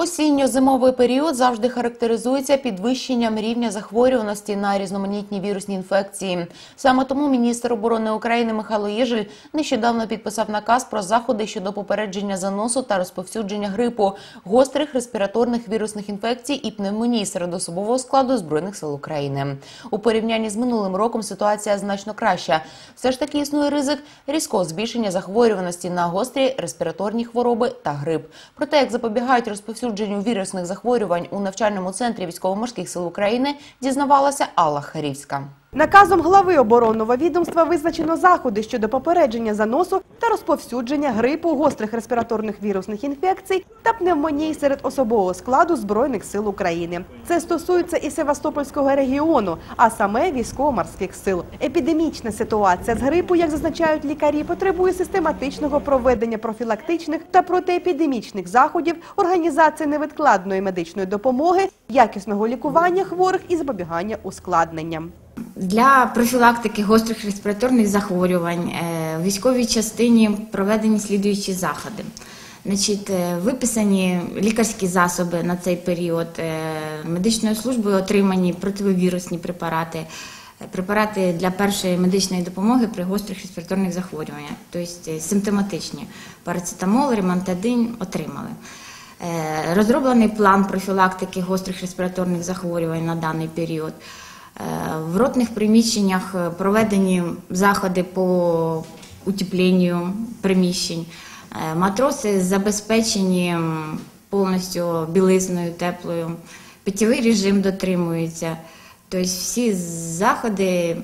Осінньо-зимовий період завжди характеризується підвищенням рівня захворюваності на різноманітні вірусні інфекції. Саме тому міністр оборони України Михайло Єжель нещодавно підписав наказ про заходи щодо попередження заносу та розповсюдження грипу, гострих респіраторних вірусних інфекцій і пневмонії серед особового складу збройних сил України. У порівнянні з минулим роком ситуація значно краща. Все ж таки існує ризик різкого збільшення захворюваності на гострі респіраторні хвороби та грип. Про те, як запобігають розповсюдженню вірусних захворювань у навчальному центрі військово-морських сил України, дізнавалася Алла Харівська. Наказом глави оборонного відомства визначено заходи щодо попередження заносу та розповсюдження грипу, гострих респіраторних вірусних інфекцій та пневмоній серед особового складу Збройних сил України. Це стосується і Севастопольського регіону, а саме військово-морських сил. Епідемічна ситуація з грипу, як зазначають лікарі, потребує систематичного проведення профілактичних та протиепідемічних заходів, організації невідкладної медичної допомоги, якісного лікування хворих і запобігання ускладненням. Для профілактики гострих респіраторних захворювань е, в військовій частині проведені слідуючі заходи. Значить, е, виписані лікарські засоби на цей період, е, медичною службою отримані противовірусні препарати, е, препарати для першої медичної допомоги при гострих респіраторних захворюваннях, тобто е, симптоматичні парацетамол, ремантадин отримали. Е, Розроблений план профілактики гострих респіраторних захворювань на даний період. Е, В ротних приміщеннях е, проведені заходи по утепленню приміщень. Е, Матроси забезпечені повністю білизною теплою. Питєвий режим дотримується. Тобто всі заходи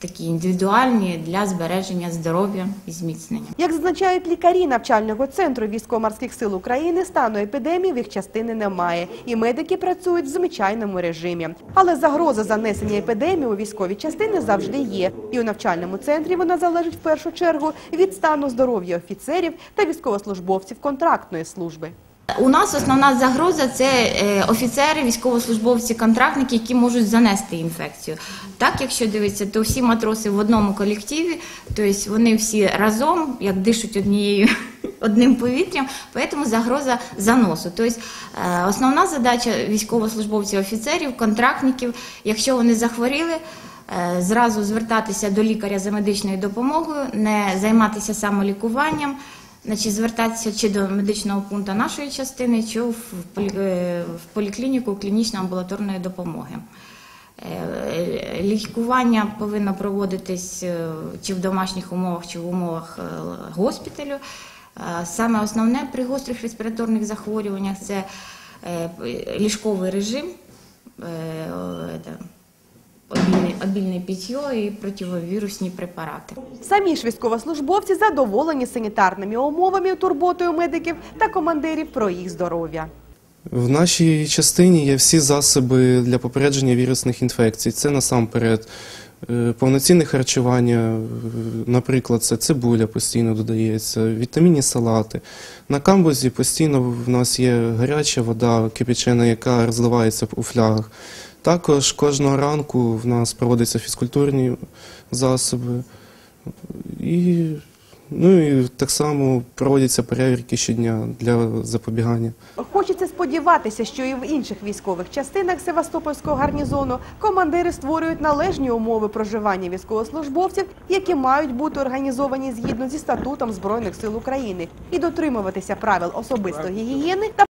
такі індивідуальні для збереження здоров'я і зміцнення. Як зазначають лікарі навчального центру військово-морських сил України, стану епідемії в їх частини немає, і медики працюють в звичайному режимі. Але загроза занесення епідемії у військові частини завжди є. І у навчальному центрі вона залежить в першу чергу від стану здоров'я офіцерів та військовослужбовців контрактної служби. У нас основна загроза це е, офіцери, військовослужбовці, контрактники, які можуть занести інфекцію. Так, якщо дивитися, то всі матроси в одному колективі, тобто вони всі разом, як дишуть однією одним повітрям, тому загроза заносу. Тобто основна задача військовослужбовців, офіцерів, контрактників, якщо вони захворіли. е, Зразу звертатися до лікаря за медичною допомогою, не займатися самолікуванням, Значить, звертатися чи до медичного пункту нашої частини, чи в, е, поліклініку клінічно-амбулаторної допомоги. Е, Лікування повинно проводитись е, чи в домашніх умовах, чи в умовах госпіталю. Саме основне при гострих респіраторних захворюваннях це ліжковий режим, обільне, обільне питьо і противовірусні препарати. Самі ж військовослужбовці задоволені санітарними умовами, турботою медиків та командирів про їх здоров'я. В нашій частині є всі засоби для попередження вірусних інфекцій. Це насамперед повноцінне харчування, е, наприклад, це цибуля постійно додається, вітамінні салати. На камбузі постійно в нас є гаряча вода кипячена, яка розливається у флягах. Також кожного ранку в нас проводяться фізкультурні засоби. І, ну, і так само проводяться перевірки щодня для запобігання. Хочеться сподіватися, що і в інших військових частинах Севастопольського гарнізону командири створюють належні умови проживання військовослужбовців, які мають бути організовані згідно зі статутом Збройних сил України, і дотримуватися правил особистої гігієни та